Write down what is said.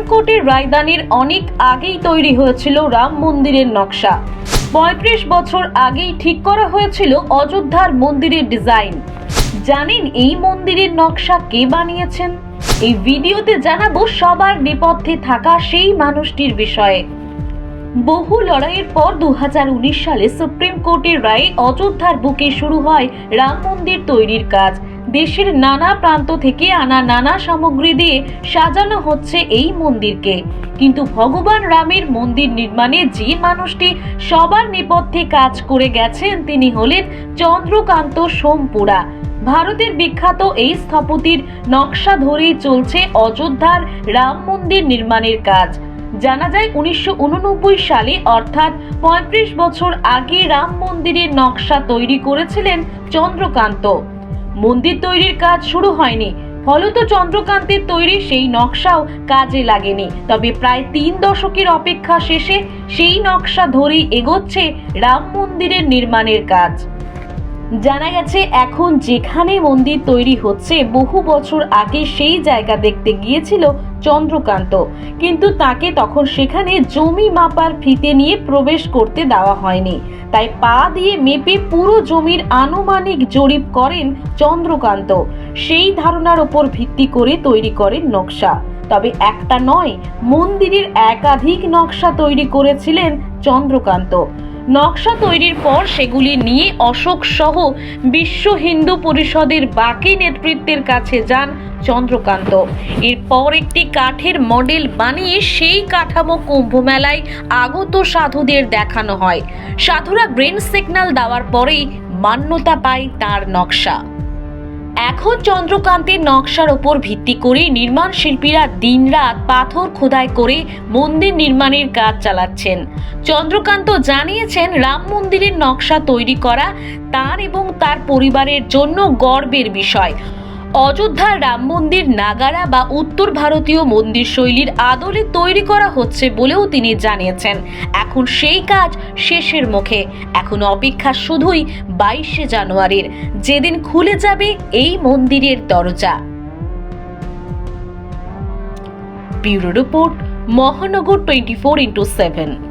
Supreme কোর্টের রায়দানির অনেক আগেই তৈরি হয়েছিল রাম মন্দিরের নকশা। পঁয়ত্রিশ বছর আগেই ঠিক করা হয়েছিল অযোধ্যার মন্দিরের ডিজাইন। জানেন এই মন্দিরের নকশা কে বানিয়েছেন? এই ভিডিওতে জানাব সবার নেপথ্যে থাকা সেই মানুষটির বিষয়ে। বহু লড়াইয়ের পর দু হাজার উনিশ সালে সুপ্রিম কোর্টের রায়ে অযোধ্যার বুকে শুরু হয় রাম মন্দির তৈরির কাজ। দেশের নানা প্রান্ত থেকে আনা নানা সামগ্রী দিয়ে সাজানো হচ্ছে এই মন্দিরকে। কিন্তু ভগবান রামের মন্দির নির্মাণে যে মানুষটি সবার নেপথ্যে কাজ করে গেছেন তিনি হলেন চন্দ্রকান্ত সোমপুরা। ভারতের বিখ্যাত এই স্থপতির নকশা ধরেই চলছে অযোধ্যার রাম মন্দির নির্মাণের কাজ। জানা যায় উনিশশো উননব্বই সালে অর্থাৎ ৩৫ বছর আগে রাম মন্দিরের নকশা তৈরি করেছিলেন চন্দ্রকান্ত। মন্দির তৈরির কাজ শুরু হয়নি। ফলত চন্দ্রকান্তের তৈরি সেই নকশাও কাজে লাগেনি। তবে প্রায় তিন দশকের অপেক্ষা শেষে সেই নকশা ধরেই এগোচ্ছে রাম মন্দিরের নির্মাণের কাজ। জানা গেছে, এখন যেখানে মন্দির তৈরি হচ্ছে, বহু বছর আগে সেই জায়গা দেখতে গিয়েছিল চন্দ্রকান্ত। কিন্তু তাকে তখন সেখানে জমি মাপার ফিতে নিয়ে প্রবেশ করতে দেওয়া হয়নি। তাই পা দিয়ে মেপে পুরো জমির আনুমানিক জরিপ করেন চন্দ্রকান্ত। সেই ধারণার ওপর ভিত্তি করে তৈরি করেন নকশা। তবে একটা নয়, মন্দিরের একাধিক নকশা তৈরি করেছিলেন চন্দ্রকান্ত। নকশা তৈরির পর সেগুলি নিয়ে অশোক সহ বিশ্ব হিন্দু পরিষদের বাকি নেতৃত্বের কাছে যান চন্দ্রকান্ত। এরপর একটি কাঠের মডেল বানিয়ে সেই কাঠামো কুম্ভ মেলায় আগত সাধুদের দেখানো হয়। সাধুরা ব্রেন সিগন্যাল দেওয়ার পরেই মান্যতা পায় তার নকশা। এখন চন্দ্রকান্তের নকশার ওপর ভিত্তি করে নির্মাণ শিল্পীরা দিনরাত পাথর খোদাই করে মন্দির নির্মাণের কাজ চালাচ্ছেন। চন্দ্রকান্ত জানিয়েছেন, রাম মন্দিরের নকশা তৈরি করা তার এবং তার পরিবারের জন্য গর্বের বিষয়। অযোধ্যার রাম মন্দির, নাগারা বা উত্তর ভারতীয় মন্দির শৈলীর আদলে তৈরি করা হচ্ছে বলেও তিনি জানিয়েছেন। এখন সেই কাজ শেষের মুখে। এখন অপেক্ষা শুধুই বাইশে জানুয়ারির। যেদিন খুলে যাবে এই মন্দিরের দরজা। Bureau report Mahanagar twenty four into seven.